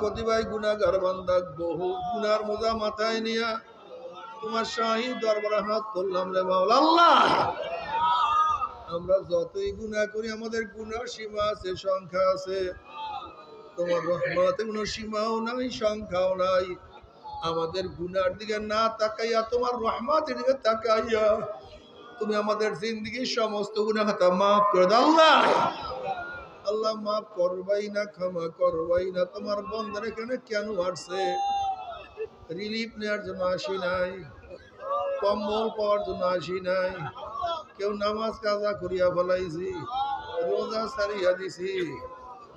কতিবাই গুনাগার বান্দা, বহু গুনার মাথায় নিয়া তোমার দরবারে হাত তুললাম রে মাওলা আল্লাহ। আমরা যতই গুনাহ করি, আমাদের গুনার সীমা আছে, সংখ্যা আছে। তোমার কোনো সীমাও নাই, সংখ্যাও নাই। আমাদের গুনার দিকে না তাকাইয়া, তোমার রহমতের দিকে তাকাইয়া তুমি আমাদের জিন্দগির সমস্ত গুনাহ খাতা মাফ করে দাও আল্লাহ মাফ করবাই না, ক্ষমা করবাই না। তোমার বন্ধের এখানে কেন আসছে? রিলিফ নেওয়ার জন্য আসি নাই। কম্বল পাওয়ার জন্য আসি নাই। কেউ নামাজ কাজা করিয়া ফেলাইছি, রোজা সারিয়া দিছি।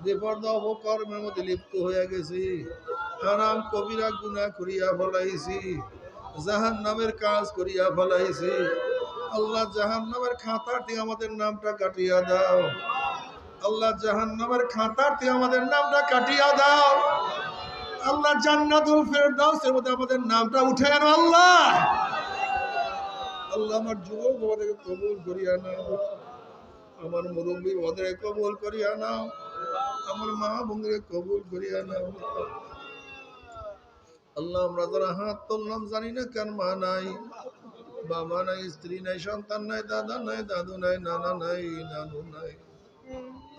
বেপর্দা অপকর্মের মধ্যে লিপ্ত হয়ে গেছি। হারাম কবিরা গুনাহ করিয়া ফেলাইছি। জাহান নামের কাজ করিয়া ফেলাইছি। আল্লাহ জাহান নামের থেকে আমাদের নামটা কাটিয়া দাও। আল্লাহ জাহান নামের খাতার থেকে আমাদের নামটা কাটিয়া দাও। আল্লাহ জান্নাতুল ফেরদাউসের মধ্যে আমাদের নামটা উঠে আনো আল্লাহ। আল্লাহ আমার যুবক ওদেরকে কবুল করিয়া নাও। আমার মুরব্বী ওদের কবুল করিয়া নাও। আমার মা বোনদের কবুল করিয়া নাও। আল্লাহ আমরা যারা হাত তুললাম জানি না কেন মা নাই। বাবা নাই, স্ত্রী নাই, সন্তান নাই, দাদা নাই, দাদু নাই, নানা নাই, নানু নাই।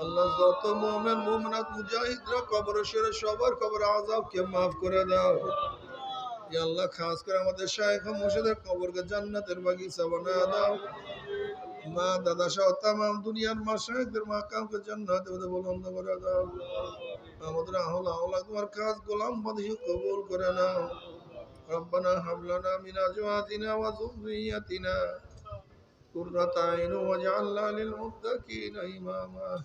আল্লাহ যত মোমেন মোমনাত মুজাহিদরা কবর সেরে সবার কবর আজাবকে মাফ করে দাও ইয়া আল্লাহ খাস করে আমাদের শায়েখ মুর্শিদের কবরকে জান্নাতের বাগিচা বানায় দাও মা দাদা সহ তামাম দুনিয়ার মা শায়েখদের মা কামকে জান্নাতে ওদের বলন্দ করে দাও আমাদের আহলা আহলা তোমার কাজ গোলাম বাদিও কবুল করে নাও ربنا هب لنا من ازواجنا وذريتنا قرة عين واجعلنا للمتقين إماما.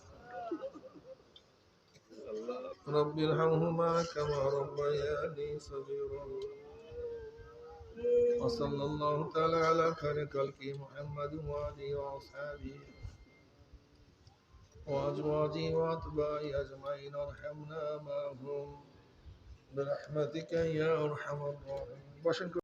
رب ارحمهما كما ربياني صغيرا. وصلى الله تعالى على خير خلقه محمد وآله وأصحابه وأزواجه وأتباعه أجمعين. ارحمنا معهم. برحمتك يا أرحم الراحمين.